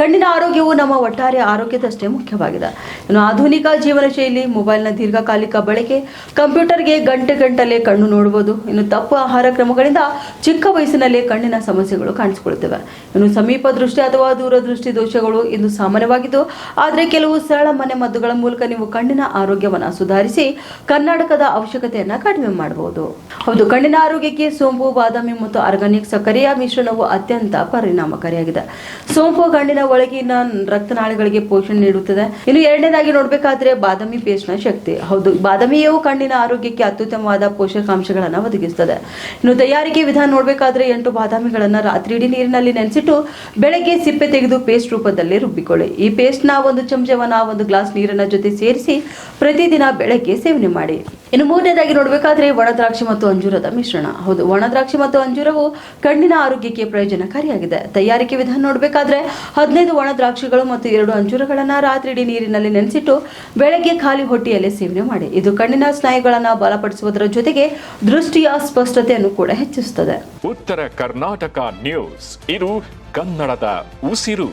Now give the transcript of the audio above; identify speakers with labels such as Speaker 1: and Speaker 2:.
Speaker 1: ಕಣ್ಣಿನ ಆರೋಗ್ಯವು ನಮ್ಮ ಒಟ್ಟಾರೆ ಆರೋಗ್ಯದಷ್ಟೇ ಮುಖ್ಯವಾಗಿದೆ. ಇನ್ನು ಆಧುನಿಕ ಜೀವನ ಶೈಲಿ ಮೊಬೈಲ್ನ ದೀರ್ಘಕಾಲಿಕ ಬಳಕೆ, ಕಂಪ್ಯೂಟರ್ಗೆ ಗಂಟೆ ಗಂಟಲೆ ಕಣ್ಣು ನೋಡಬಹುದು ಇನ್ನು ತಪ್ಪು ಆಹಾರ ಕ್ರಮಗಳಿಂದ ಚಿಕ್ಕ ವಯಸ್ಸಿನಲ್ಲೇ ಕಣ್ಣಿನ ಸಮಸ್ಯೆಗಳು ಕಾಣಿಸಿಕೊಳ್ಳುತ್ತವೆ. ಇನ್ನು ಸಮೀಪ ದೃಷ್ಟಿ ಅಥವಾ ದೂರದೃಷ್ಟಿ ದೋಷಗಳು ಇಂದು ಸಾಮಾನ್ಯವಾಗಿದ್ದು, ಆದರೆ ಕೆಲವು ಸರಳ ಮನೆ ಮದ್ದುಗಳ ಮೂಲಕ ನೀವು ಕಣ್ಣಿನ ಆರೋಗ್ಯವನ್ನು ಸುಧಾರಿಸಿ ಕರ್ನಾಟಕದ ಅವಶ್ಯಕತೆಯನ್ನು ಕಡಿಮೆ ಮಾಡಬಹುದು. ಹೌದು, ಕಣ್ಣಿನ ಆರೋಗ್ಯಕ್ಕೆ ಸೋಂಪು, ಬಾದಾಮಿ ಮತ್ತು ಆರ್ಗಾನಿಕ್ ಸಕ್ಕರೆಯ ಮಿಶ್ರಣವು ಅತ್ಯಂತ ಪರಿಣಾಮಕಾರಿಯಾಗಿದೆ. ಸೋಂಪು ಕಣ್ಣಿನ ಒಳಗಿನ ರಕ್ತನಾಳಗಳಿಗೆ ಪೋಷಣೆ ನೀಡುತ್ತದೆ. ಇನ್ನು ಎರಡನೇದಾಗಿ ನೋಡಬೇಕಾದ್ರೆ ಬಾದಾಮಿ ಪೇಸ್ಟ್ನ ಶಕ್ತಿ. ಹೌದು, ಬಾದಾಮಿಯು ಕಣ್ಣಿನ ಆರೋಗ್ಯಕ್ಕೆ ಅತ್ಯುತ್ತಮವಾದ ಪೋಷಕಾಂಶಗಳನ್ನು ಒದಗಿಸುತ್ತದೆ ಇನ್ನು ತಯಾರಿಕೆ ವಿಧಾನ ನೋಡಬೇಕಾದ್ರೆ ಎಂಟು ಬಾದಾಮಿಗಳನ್ನು ರಾತ್ರಿ ಇಡೀ ನೀರಿನಲ್ಲಿ ನೆನೆಸಿಟ್ಟು ಬೆಳಗ್ಗೆ ಸಿಪ್ಪೆ ತೆಗೆದು ಪೇಸ್ಟ್ ರೂಪದಲ್ಲಿ ರುಬ್ಬಿಕೊಳ್ಳಿ. ಈ ಪೇಸ್ಟ್ನ ಒಂದು ಚಮಚವನ್ನ ಒಂದು ಗ್ಲಾಸ್ ನೀರಿನ ಜೊತೆ ಸೇರಿಸಿ ಪ್ರತಿದಿನ ಬೆಳಗ್ಗೆ ಸೇವನೆ ಮಾಡಿ. ಇನ್ನು ಮೂರನೇದಾಗಿ ನೋಡಬೇಕಾದ್ರೆ ಒಣದ್ರಾಕ್ಷಿ ಮತ್ತು ಅಂಜೂರದ ಮಿಶ್ರಣ. ಹೌದು ಒಣದ್ರಾಕ್ಷಿ ಮತ್ತು ಅಂಜೂರವು ಕಣ್ಣಿನ ಆರೋಗ್ಯಕ್ಕೆ ಪ್ರಯೋಜನಕಾರಿಯಾಗಿದೆ. ತಯಾರಿಕೆ ವಿಧಾನ ನೋಡಬೇಕಾದ್ರೆ ಹದಿನೈದು ಒಣದ್ರಾಕ್ಷಿಗಳು ಮತ್ತು ಎರಡು ಅಂಜೂರಗಳನ್ನು ರಾತ್ರಿ ನೀರಿನಲ್ಲಿ ನೆನೆಸಿಟ್ಟು ಬೆಳಗ್ಗೆ ಖಾಲಿ ಹೊಟ್ಟೆಯಲ್ಲಿ ಸೇವನೆ ಮಾಡಿ. ಇದು ಕಣ್ಣಿನ ಸ್ನಾಯುಗಳನ್ನು ಬಲಪಡಿಸುವುದರ ಜೊತೆಗೆ ದೃಷ್ಟಿಯ ಸ್ಪಷ್ಟತೆಯನ್ನು ಕೂಡ ಹೆಚ್ಚಿಸುತ್ತದೆ.
Speaker 2: ಉತ್ತರ ಕರ್ನಾಟಕ ನ್ಯೂಸ್. ಇದು ಕನ್ನಡದ ಉಸಿರು.